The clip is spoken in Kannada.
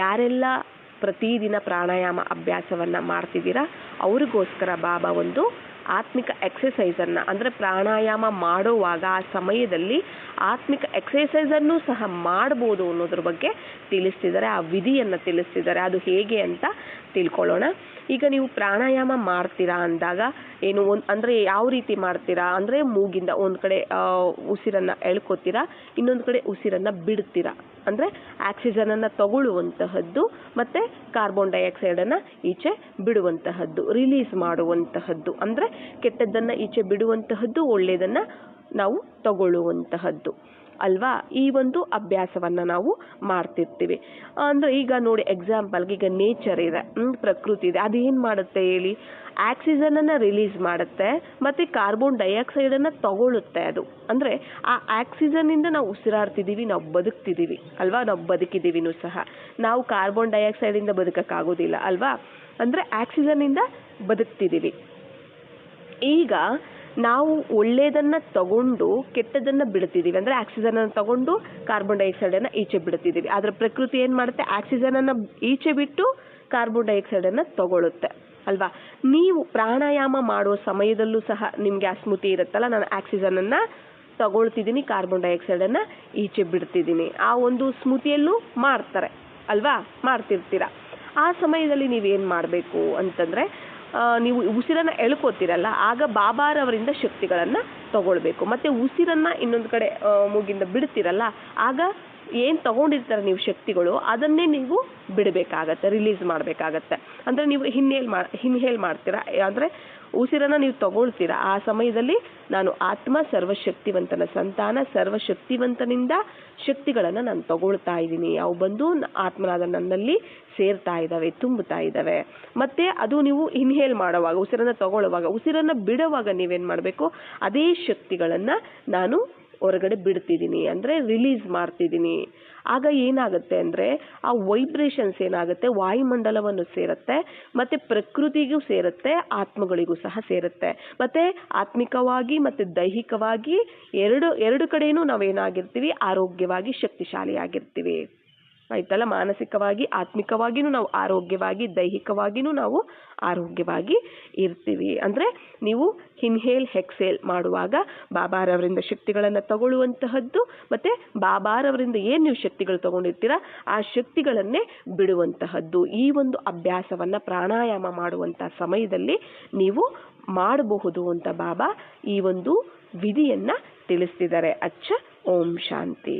ಯಾರೆಲ್ಲ ಪ್ರತಿದಿನ ಪ್ರಾಣಾಯಾಮ ಅಭ್ಯಾಸವನ್ನು ಮಾಡ್ತಿದ್ದೀರ, ಅವ್ರಿಗೋಸ್ಕರ ಬಾಬಾ ಒಂದು ಆತ್ಮಿಕ ಎಕ್ಸಸೈಸನ್ನು ಅಂದರೆ ಪ್ರಾಣಾಯಾಮ ಮಾಡುವಾಗ ಆ ಸಮಯದಲ್ಲಿ ಆತ್ಮಿಕ ಎಕ್ಸಸೈಸನ್ನು ಸಹ ಮಾಡ್ಬೋದು ಅನ್ನೋದ್ರ ಬಗ್ಗೆ ತಿಳಿಸ್ತಿದ್ದಾರೆ, ಆ ವಿಧಿಯನ್ನು ತಿಳಿಸ್ತಿದ್ದಾರೆ. ಅದು ಹೇಗೆ ಅಂತ ತಿಳ್ಕೊಳ್ಳೋಣ. ಈಗ ನೀವು ಪ್ರಾಣಾಯಾಮ ಮಾಡ್ತೀರಾ ಅಂದಾಗ, ಏನು ಒಂದು ಅಂದರೆ ಯಾವ ರೀತಿ ಮಾಡ್ತೀರಾ? ಅಂದರೆ ಮೂಗಿಂದ ಒಂದು ಕಡೆ ಉಸಿರನ್ನು ಎಳ್ಕೊತೀರಾ, ಇನ್ನೊಂದು ಕಡೆ ಉಸಿರನ್ನು ಬಿಡ್ತೀರಾ? ಅಂದರೆ ಆಕ್ಸಿಜನನ್ನು ತಗೊಳ್ಳುವಂತಹದ್ದು ಮತ್ತು ಕಾರ್ಬನ್ ಡೈಆಕ್ಸೈಡನ್ನು ಈಚೆ ಬಿಡುವಂತಹದ್ದು ರಿಲೀಸ್ ಮಾಡುವಂತಹದ್ದು. ಅಂದರೆ ಕೆಟ್ಟದ್ದನ್ನು ಈಚೆ ಬಿಡುವಂತಹದ್ದು ಒಳ್ಳೆಯದನ್ನು ನಾವು ತಗೊಳ್ಳುವಂತಹದ್ದು. ಅಲ್ವಾ? ಈ ಒಂದು ಅಭ್ಯಾಸವನ್ನು ನಾವು ಮಾಡ್ತಿರ್ತೀವಿ. ಅಂದರೆ ಈಗ ನೋಡಿ ಎಕ್ಸಾಂಪಲ್ಗೆ ಈಗ ನೇಚರ್ ಇದೆ ಪ್ರಕೃತಿ ಇದೆ. ಅದೇನು ಮಾಡುತ್ತೆ ಹೇಳಿ? ಆಕ್ಸಿಜನನ್ನು ರಿಲೀಸ್ ಮಾಡುತ್ತೆ, ಮತ್ತು ಕಾರ್ಬನ್ ಡೈಆಕ್ಸೈಡನ್ನು ತಗೊಳ್ಳುತ್ತೆ ಅದು. ಅಂದರೆ ಆ ಆಕ್ಸಿಜನ್ನಿಂದ ನಾವು ಉಸಿರಾಡ್ತಿದ್ದೀವಿ ನಾವು ಬದುಕ್ತಿದ್ದೀವಿ ಅಲ್ವಾ? ನಾವು ಬದುಕಿದ್ದೀವಿನೂ ಸಹ. ನಾವು ಕಾರ್ಬನ್ ಡೈಆಕ್ಸೈಡಿಂದ ಬದುಕೋಕ್ಕಾಗೋದಿಲ್ಲ, ಅಲ್ವಾ? ಅಂದರೆ ಆಕ್ಸಿಜನ್ನಿಂದ ಬದುಕ್ತಿದ್ದೀವಿ ಈಗ ನಾವು ಒಳ್ಳೆಯದನ್ನು ತಗೊಂಡು ಕೆಟ್ಟದನ್ನು ಬಿಡ್ತಿದ್ದೀವಿ ಅಂದರೆ ಆಕ್ಸಿಜನನ್ನು ತಗೊಂಡು ಕಾರ್ಬನ್ ಡೈಆಕ್ಸೈಡನ್ನು ಈಚೆ ಬಿಡ್ತಿದ್ದೀವಿ ಆದರೆ ಪ್ರಕೃತಿ ಏನು ಮಾಡುತ್ತೆ? ಆಕ್ಸಿಜನನ್ನು ಈಚೆ ಬಿಟ್ಟು ಕಾರ್ಬನ್ ಡೈಆಕ್ಸೈಡನ್ನು ತಗೊಳ್ಳುತ್ತೆ ಅಲ್ವಾ? ನೀವು ಪ್ರಾಣಾಯಾಮ ಮಾಡುವ ಸಮಯದಲ್ಲೂ ಸಹ ನಿಮಗೆ ಆ ಸ್ಮೃತಿ ಇರುತ್ತಲ್ಲ, ನಾನು ಆಕ್ಸಿಜನನ್ನು ತಗೊಳ್ತಿದ್ದೀನಿ ಕಾರ್ಬನ್ ಡೈಆಕ್ಸೈಡನ್ನು ಈಚೆ ಬಿಡ್ತಿದ್ದೀನಿ ಆ ಒಂದು ಸ್ಮೃತಿಯಲ್ಲೂ ಮಾಡ್ತಾರೆ. ಅಲ್ವಾ? ಮಾಡ್ತಿರ್ತೀರ? ಆ ಸಮಯದಲ್ಲಿ ನೀವೇನು ಮಾಡಬೇಕು ಅಂತಂದರೆ ನೀವು ಉಸಿರನ್ನು ಎಳ್ಕೋತೀರಲ್ಲ ಆಗ ಬಾಬಾರವರಿಂದ ಶಕ್ತಿಗಳನ್ನು ತಗೊಳ್ಬೇಕು. ಮತ್ತು ಉಸಿರನ್ನು ಇನ್ನೊಂದು ಕಡೆ ಮೂಗಿಂದ ಬಿಡ್ತೀರಲ್ಲ ಆಗ ಏನು ತಗೊಂಡಿರ್ತಾರೆ ನೀವು ಶಕ್ತಿಗಳು, ಅದನ್ನೇ ನೀವು ಬಿಡಬೇಕಾಗತ್ತೆ ರಿಲೀಸ್ ಮಾಡಬೇಕಾಗತ್ತೆ. ಅಂದರೆ ನೀವು ಹಿನ್ನೇಲ್ ಮಾ, ಹಿನ್ಹೇಲ್ ಮಾಡ್ತೀರಾ, ಅಂದರೆ ಉಸಿರನ್ನು ನೀವು ತಗೊಳ್ತೀರಾ. ಆ ಸಮಯದಲ್ಲಿ ನಾನು ಆತ್ಮ ಸರ್ವಶಕ್ತಿವಂತನ ಸಂತಾನ, ಸರ್ವಶಕ್ತಿವಂತನಿಂದ ಶಕ್ತಿಗಳನ್ನು ನಾನು ತಗೊಳ್ತಾ ಇದ್ದೀನಿ. ಅವು ಬಂದು ಆತ್ಮನಾದ ನನ್ನಲ್ಲಿ ಸೇರ್ತಾ ಇದ್ದಾವೆ, ತುಂಬುತ್ತಾ ಇದ್ದಾವೆ. ಮತ್ತು ಅದು ನೀವು ಇನ್ಹೇಲ್ ಮಾಡುವಾಗ, ಉಸಿರನ್ನು ತಗೊಳ್ಳುವಾಗ, ಉಸಿರನ್ನು ಬಿಡುವಾಗ ನೀವೇನು ಮಾಡಬೇಕು? ಅದೇ ಶಕ್ತಿಗಳನ್ನು ನಾನು ಹೊರಗಡೆ ಬಿಡ್ತಿದ್ದೀನಿ ಅಂದರೆ ರಿಲೀಸ್ ಮಾಡ್ತಿದ್ದೀನಿ. ಆಗ ಏನಾಗುತ್ತೆ ಅಂದರೆ ಆ ವೈಬ್ರೇಷನ್ಸ್ ಏನಾಗುತ್ತೆ, ವಾಯುಮಂಡಲವನ್ನು ಸೇರುತ್ತೆ, ಮತ್ತು ಪ್ರಕೃತಿಗೂ ಸೇರುತ್ತೆ, ಆತ್ಮಗಳಿಗೂ ಸಹ ಸೇರುತ್ತೆ. ಮತ್ತು ಆತ್ಮಿಕವಾಗಿ ಮತ್ತು ದೈಹಿಕವಾಗಿ ಎರಡು ಎರಡು ಕಡೆಯೂ ನಾವೇನಾಗಿರ್ತೀವಿ, ಆರೋಗ್ಯವಾಗಿ ಶಕ್ತಿಶಾಲಿಯಾಗಿರ್ತೀವಿ. ಆಯ್ತಲ್ಲ ಮಾನಸಿಕವಾಗಿ ಆತ್ಮಿಕವಾಗಿಯೂ ನಾವು ಆರೋಗ್ಯವಾಗಿ ದೈಹಿಕವಾಗಿಯೂ ನಾವು ಆರೋಗ್ಯವಾಗಿ ಇರ್ತೀವಿ. ಅಂದರೆ ನೀವು ಹಿನ್ಹೇಲ್ ಹೆಕ್ಸೇಲ್ ಮಾಡುವಾಗ ಬಾಬಾರವರಿಂದ ಶಕ್ತಿಗಳನ್ನು ತಗೊಳ್ಳುವಂತಹದ್ದು ಮತ್ತು ಬಾಬಾರವರಿಂದ ಏನು ನೀವು ಶಕ್ತಿಗಳು ತಗೊಂಡಿರ್ತೀರ ಆ ಶಕ್ತಿಗಳನ್ನೇ ಬಿಡುವಂತಹದ್ದು. ಈ ಒಂದು ಅಭ್ಯಾಸವನ್ನು ಪ್ರಾಣಾಯಾಮ ಮಾಡುವಂಥ ಸಮಯದಲ್ಲಿ ನೀವು ಮಾಡಬಹುದು ಅಂತ ಬಾಬಾ ಈ ಒಂದು ವಿಧಿಯನ್ನು ತಿಳಿಸ್ತಿದ್ದಾರೆ ಅಚ್ಚ, ಓಂ ಶಾಂತಿ.